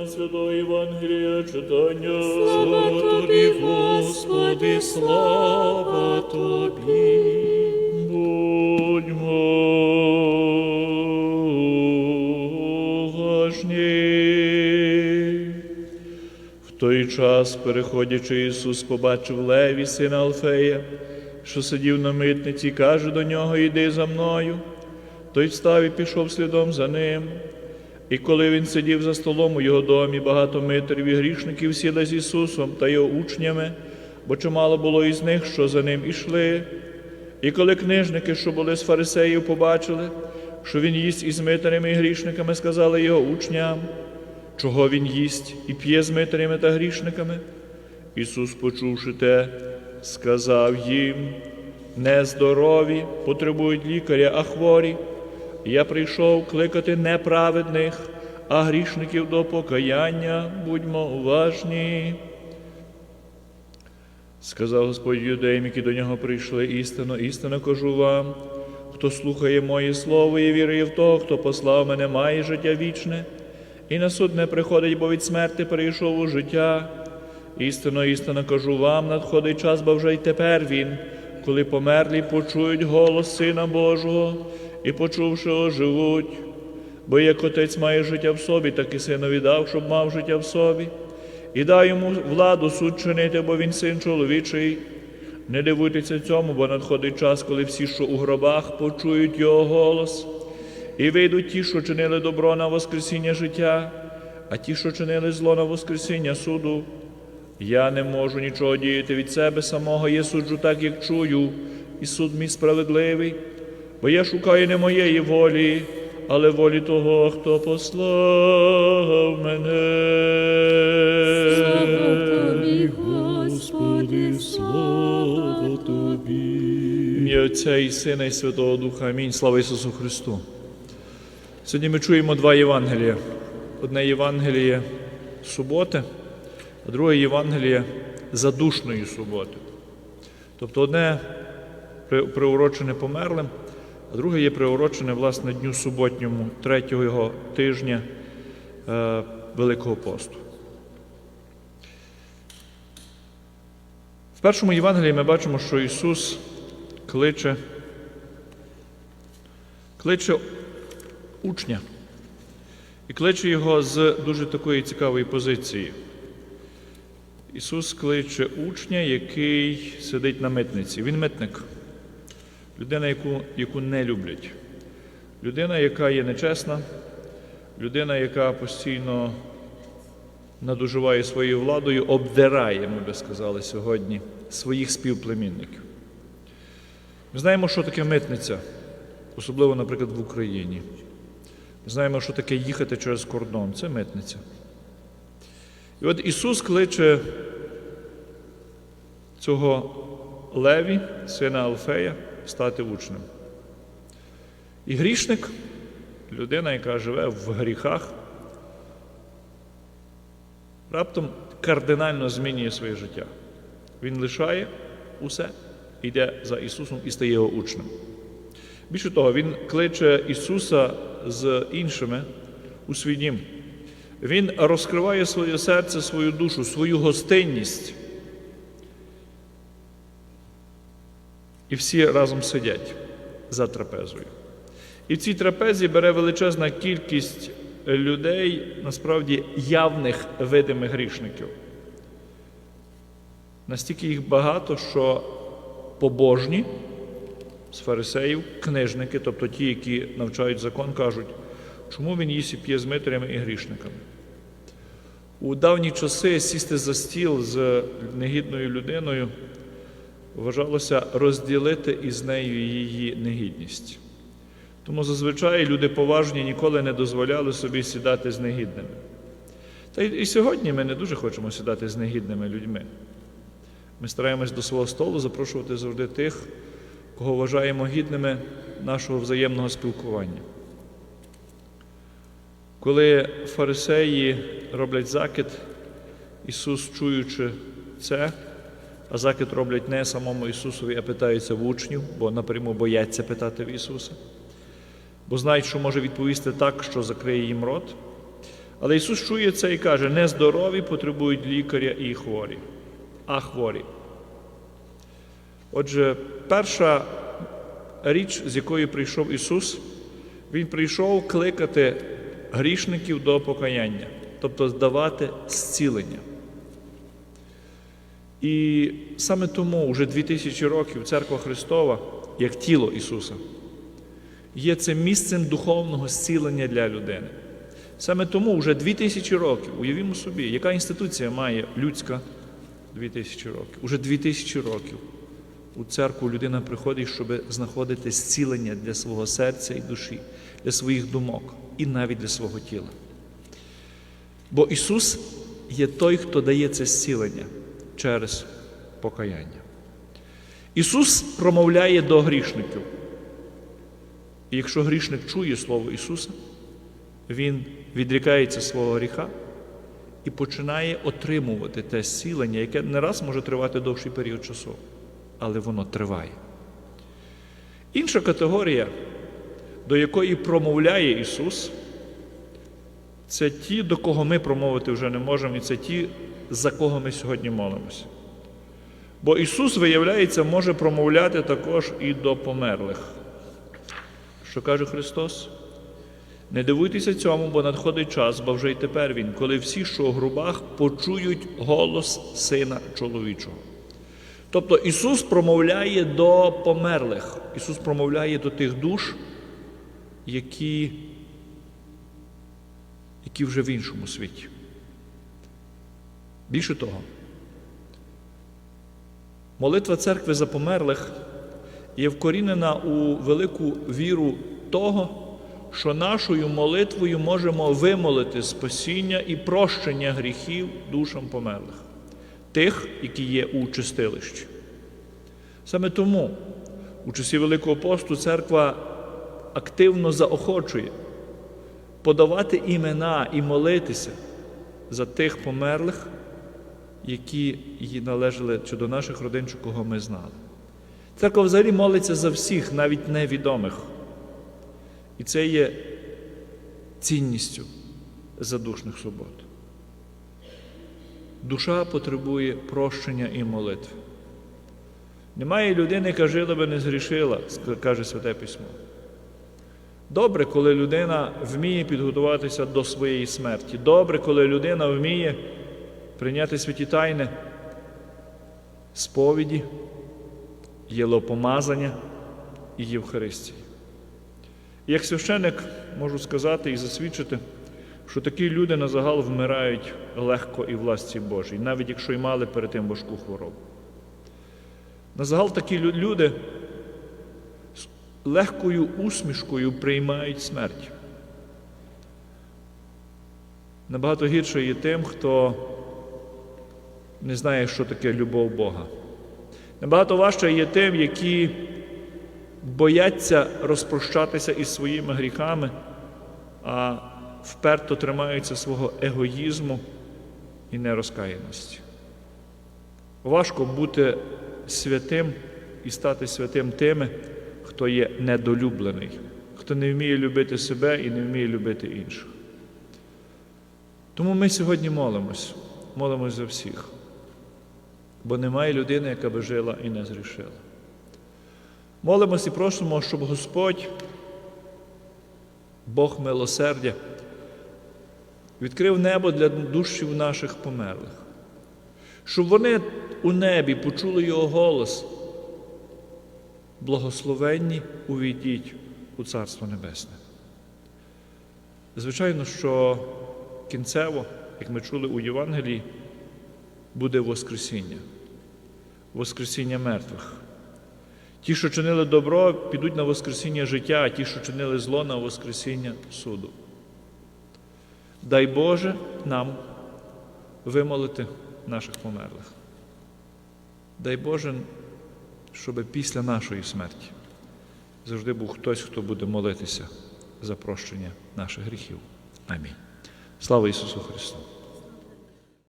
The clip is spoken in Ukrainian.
на святого Євангелія читання. Слава тобі, Господи, слава тобі. Будьмо уважні. В той час, переходячи, Ісус побачив Леві, сина Алфея, що сидів на митниці, каже до нього, іди за мною. Той встав і пішов слідом за ним. І коли він сидів за столом у його домі, багато митерів і грішників сіли з Ісусом та його учнями, бо чимало було із них, що за ним ішли. І коли книжники, що були з фарисеїв, побачили, що він їсть із митарями і грішниками, сказали його учням, чого він їсть і п'є з митарями та грішниками. Ісус, почувши те, сказав їм, нездорові потребують лікаря, а хворі. Я прийшов кликати неправедних, а грішників до покаяння, будьмо уважні. Сказав Господь юдеям, які до нього прийшли, істинно, істинно кажу вам, хто слухає моє слово і вірує в того, хто послав мене, має життя вічне, і на суд не приходить, бо від смерти перейшов у життя. Істинно, істинно кажу вам, надходить час, бо вже й тепер він, коли померлі почують голос Сина Божого і, почувши, оживуть. Бо як отець має життя в собі, так і синові дав, щоб мав життя в собі. І дай йому владу суд чинити, бо він син чоловічий. Не дивуйтеся цьому, бо надходить час, коли всі, що у гробах, почують його голос, і вийдуть ті, що чинили добро на Воскресіння життя, а ті, що чинили зло на Воскресіння суду. Я не можу нічого діяти від себе самого, я суджу так, як чую, і суд мій справедливий, бо я шукаю не моєї волі, але волі того, хто послав Слава мене. тобі, Господи, слава тобі. Ім'я Отця і Сина і Святого Духа. Амінь. Слава Ісусу Христу. Сьогодні ми чуємо два Євангелія. Одне Євангеліє суботи, а друге Євангеліє задушної суботи. Тобто одне приурочене померлим, а друге є приурочене власне дню суботньому, третього тижня е, Великого посту. В першому Євангелії ми бачимо, що Ісус кличе, кличе учня і кличе його з дуже такої цікавої позиції. Ісус кличе учня, який сидить на митниці. Він митник, людина, яку, яку не люблять, людина, яка є нечесна, людина, яка постійно надуживає своєю владою, обдирає, ми би сказали сьогодні, своїх співплемінників. Ми знаємо, що таке митниця, особливо, наприклад, в Україні. Ми знаємо, що таке їхати через кордон. Це митниця. І от Ісус кличе цього Леві, сина Алфея, стати учнем. І грішник, людина, яка живе в гріхах, раптом кардинально змінює своє життя. Він лишає усе, йде за Ісусом і стає його учнем. Більше того, Він кличе Ісуса з іншими у свій дім. Він розкриває своє серце, свою душу, свою гостинність. І всі разом сидять за трапезою. І в цій трапезі бере величезна кількість людей, насправді явних видимих грішників. Настільки їх багато, що побожні з фарисеїв, книжники, тобто ті, які навчають закон, кажуть, чому він їсть і п'є з митарями і грішниками. У давні часи сісти за стіл з негідною людиною вважалося розділити із нею її негідність. Тому зазвичай люди поважні ніколи не дозволяли собі сідати з негідними. Та і сьогодні ми не дуже хочемо сідати з негідними людьми. Ми стараємось до свого столу запрошувати завжди тих, кого вважаємо гідними нашого взаємного спілкування. Коли фарисеї роблять закид, Ісус, чуючи це, а закид роблять не самому Ісусові, а питаються в учнів, бо напряму бояться питати в Ісуса, бо знають, що може відповісти так, що закриє їм рот. Але Ісус чує це і каже: не здорові потребують лікаря і хворі, а хворі. Отже, перша річ, з якою прийшов Ісус, Він прийшов кликати грішників до покаяння, тобто здавати зцілення. І саме тому вже 2000 років Церква Христова, як тіло Ісуса, є цим місцем духовного зцілення для людини. Саме тому вже 2000 років, уявімо собі, яка інституція має людська 2000 років. Уже 2000 років у церкву людина приходить, щоб знаходити зцілення для свого серця і душі, для своїх думок і навіть для свого тіла. Бо Ісус є той, хто дає це зцілення через покаяння. Ісус промовляє до грішників. І якщо грішник чує Слово Ісуса, він відрікається свого гріха і починає отримувати те зцілення, яке не раз може тривати довший період часу, але воно триває. Інша категорія, до якої промовляє Ісус, це ті, до кого ми промовити вже не можемо, і це ті, за кого ми сьогодні молимося. Бо Ісус, виявляється, може промовляти також і до померлих. Що каже Христос? Не дивуйтеся цьому, бо надходить час, бо вже й тепер Він, коли всі, що у грубах, почують голос Сина чоловічого. Тобто Ісус промовляє до померлих, Ісус промовляє до тих душ, які, які вже в іншому світі. Більше того, молитва церкви за померлих є вкорінена у велику віру того, що нашою молитвою можемо вимолити спасіння і прощення гріхів душам померлих, тих, які є у чистилищі. Саме тому у часі Великого посту церква активно заохочує подавати імена і молитися за тих померлих, які належали чи до наших родин, чи кого ми знали. Церква взагалі молиться за всіх, навіть невідомих. І це є цінністю задушних субот. Душа потребує прощення і молитви. Немає людини, яка жила би не згрішила, каже Святе Письмо. Добре, коли людина вміє підготуватися до своєї смерті. Добре, коли людина вміє прийняти святі тайни сповіді, єлопомазання і Євхаристії. І Як священник можу сказати і засвідчити, що такі люди на загал вмирають легко і власті Божій, навіть якщо й мали перед тим важку хворобу. На загал такі люди з легкою усмішкою приймають смерть. Набагато гірше є тим, хто не знає, що таке любов Бога. Набагато важче є тим, які бояться розпрощатися із своїми гріхами, а вперто тримаються свого егоїзму і нерозкаяності. Важко бути святим і стати святим тими, хто є недолюблений, хто не вміє любити себе і не вміє любити інших. Тому ми сьогодні молимось, молимось за всіх, бо немає людини, яка би жила і не зрішила. Молимось і просимо, щоб Господь, Бог милосердя, відкрив небо для душів наших померлих, щоб вони у небі почули Його голос. Благословенні увійдіть у Царство Небесне. Звичайно, що кінцево, як ми чули у Євангелії, буде Воскресіння, Воскресіння мертвих. Ті, що чинили добро, підуть на Воскресіння життя, а ті, що чинили зло, на Воскресіння суду. Дай Боже нам вимолити наших померлих. Дай Боже, щоб після нашої смерті завжди був хтось, хто буде молитися за прощення наших гріхів. Амінь. Слава Ісусу Христу!